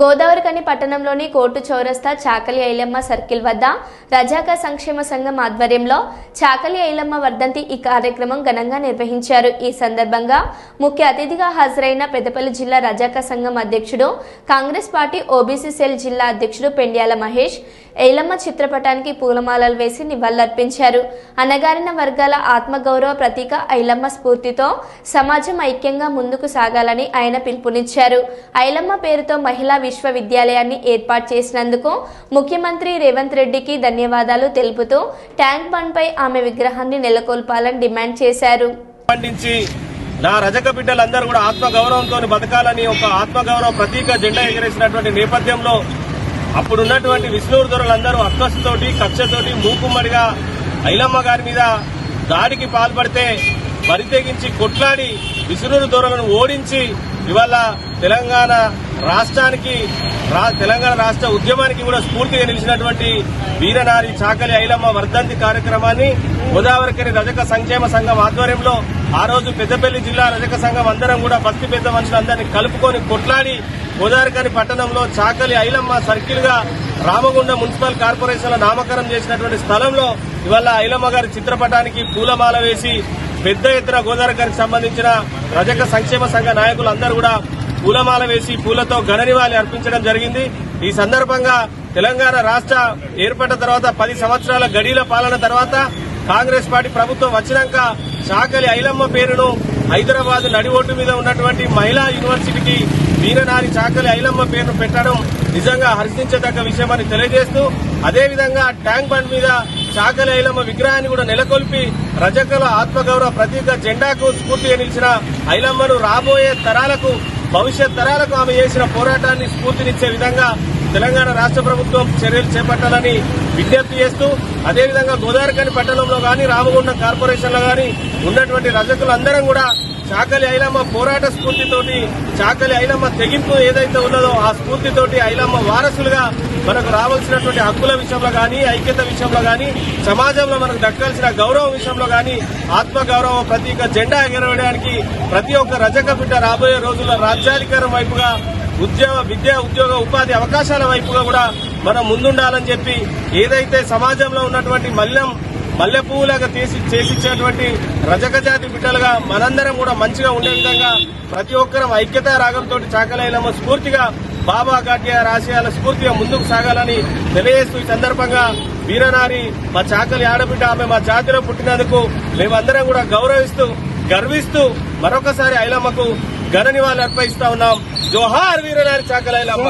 గోదావరికని పట్టణంలోని కోర్టు చౌరస్తా చాకలి ఐలమ్మ సర్కిల్ వద్ద రజాక సంక్షేమ సంఘం ఆధ్వర్యంలో చాకలి ఐలమ్మ వర్ధంతి ఈ కార్యక్రమం ఘనంగా నిర్వహించారు. ఈ సందర్భంగా ముఖ్య అతిథిగా హాజరైన పెద్దపల్లి జిల్లా రజాక సంఘం అధ్యక్షుడు కాంగ్రెస్ పార్టీ ఓబీసీ సెల్ జిల్లా అధ్యక్షుడు పెండ్యాల మహేష్ ఐలమ్మ చిత్రపటానికి పూలమాలలు వేసి నివాళులర్పించారు. అనగారిన వర్గాల ఆత్మగౌరవ ప్రతీక ఐలమ్మ స్ఫూర్తితో సమాజం ఐక్యంగా ముందుకు సాగాలని ఆయన పిలుపునిచ్చారు. ఐలమ్మ పేరుతో మహిళా విశ్వవిద్యాలయాన్ని ఏర్పాటు చేసినందుకు ముఖ్యమంత్రి రేవంత్ రెడ్డికి ధన్యవాదాలు తెలుపుతూ ట్యాంక్ బండ్పై ఆమె విగ్రహాన్ని నెలకొల్పాలని డిమాండ్ చేశారు. పండించి నా రజక బిడ్డలందరూ కూడా ఆత్మగౌరవంతో బతకాలని ఒక ఆత్మగౌరవ ప్రతీక జెండా ఎగరేసినటువంటి నేపథ్యంలో అప్పుడున్నటువంటి విష్ణువు దొరలందరూ అక్కసుతోటి కక్షతోటి మూకుమ్మడిగా ఐలమ్మ గారి మీద దాడికి పాల్పడితే బరితెగించి కొట్లాడి విసురుని దొరలను ఓడించి ఇవాళ తెలంగాణ రాష్ట్రానికి రా- తెలంగాణ రాష్ట్ర ఉద్యమానికి కూడా స్ఫూర్తిగా నిలిచినటువంటి వీరనారి చాకలి ఐలమ్మ వర్ధంతి కార్యక్రమాన్ని గోదావరికని రజక సంక్షేమ సంఘం ఆధ్వర్యంలో ఆ రోజు పెద్దపల్లి జిల్లా రజక సంఘం అందరం కూడా బస్తి పెద్ద మనుషులందరినీ కలుపుకొని కొట్లాడి గోదావరికని పట్టణంలో చాకలి ఐలమ్మ సర్కిల్గా రామగుండ మున్సిపల్ కార్పొరేషన్ నామకరణం చేసినటువంటి స్థలంలో ఇవాళ ఐలమ్మ గారి చిత్రపటానికి పూలమాల వేసి పెద్ద ఎత్తున గోదావరికనికి సంబంధించిన రజక సంక్షేమ సంఘ నాయకులందరూ కూడా పూలమాల వేసి పూలతో ఘన నివాళి అర్పించడం జరిగింది. ఈ సందర్భంగా తెలంగాణ రాష్ట్ర ఏర్పడిన తర్వాత పది సంవత్సరాల గడీల పాలన తర్వాత కాంగ్రెస్ పార్టీ ప్రభుత్వం వచ్చినాక చాకలి ఐలమ్మ పేరును హైదరాబాద్ నడి ఒడ్డు మీద ఉన్నటువంటి మహిళా యూనివర్సిటీకి వీరనారి చాకలి ఐలమ్మ పేరును పెట్టడం నిజంగా హర్షించదగ్గ విషయమని తెలియజేస్తూ అదేవిధంగా ట్యాంక్ బండ్ మీద చాకలి ఐలమ్మ విగ్రహాన్ని కూడా నెలకొల్పి రజకుల ఆత్మగౌరవ ప్రతీక జెండాకు స్ఫూర్తిగా నిలిచిన ఐలమ్మను రాబోయే తరాలకు భవిష్యత్ తరాలకు ఆమె చేసిన పోరాటాన్ని స్ఫూర్తినిచ్చే విధంగా తెలంగాణ రాష్ట్ర ప్రభుత్వం చర్యలు చేపట్టాలని విజ్ఞప్తి చేస్తూ అదేవిధంగా గోదావరికని పట్టణంలో కానీ రామగుండం కార్పొరేషన్లో ఉన్నటువంటి రజకులందరం కూడా చాకలి ఐలమ్మ పోరాట స్ఫూర్తితోటి చాకలి ఐలమ్మ తెగింపు ఏదైతే ఉన్నదో ఆ స్ఫూర్తితోటి ఐలమ్మ వారసులుగా మనకు రావాల్సినటువంటి హక్కుల విషయంలో కానీ ఐక్యత విషయంలో కానీ సమాజంలో మనకు దక్కాల్సిన గౌరవం విషయంలో కానీ ఆత్మ గౌరవ ప్రతీక జెండా ఎగరవేయడానికి ప్రతి ఒక్క రజక బిడ్డ రాబోయే రోజుల్లో రాజ్యాధికారం వైపుగా ఉద్యోగ విద్య ఉద్యోగ ఉపాధి అవకాశాల వైపుగా కూడా మనం ముందుండాలని చెప్పి ఏదైతే సమాజంలో ఉన్నటువంటి మల్లెం మల్లె పువ్వులాగా తీసి చేసిచ్చేటువంటి రజక జాతి బిడ్డలుగా మనందరం కూడా మంచిగా ఉండే విధంగా ప్రతి ఒక్కరం ఐక్యత రాగంతో చాకలైలమ్మ స్ఫూర్తిగా బాబా ఘాట్య ఆశయాల స్ఫూర్తిగా ముందుకు సాగాలని తెలియజేస్తూ ఈ సందర్భంగా వీరనారి మా చాకలి ఆడబిడ్డ ఆమె మా జాతిలో పుట్టినందుకు మేమందరం కూడా గౌరవిస్తూ గర్విస్తూ మరొకసారి ఐలమ్మకు ఘన నివాళులు అర్పిస్తా ఉన్నాం. జోహార్ వీరనారి చాకలి ఐలమ్మ.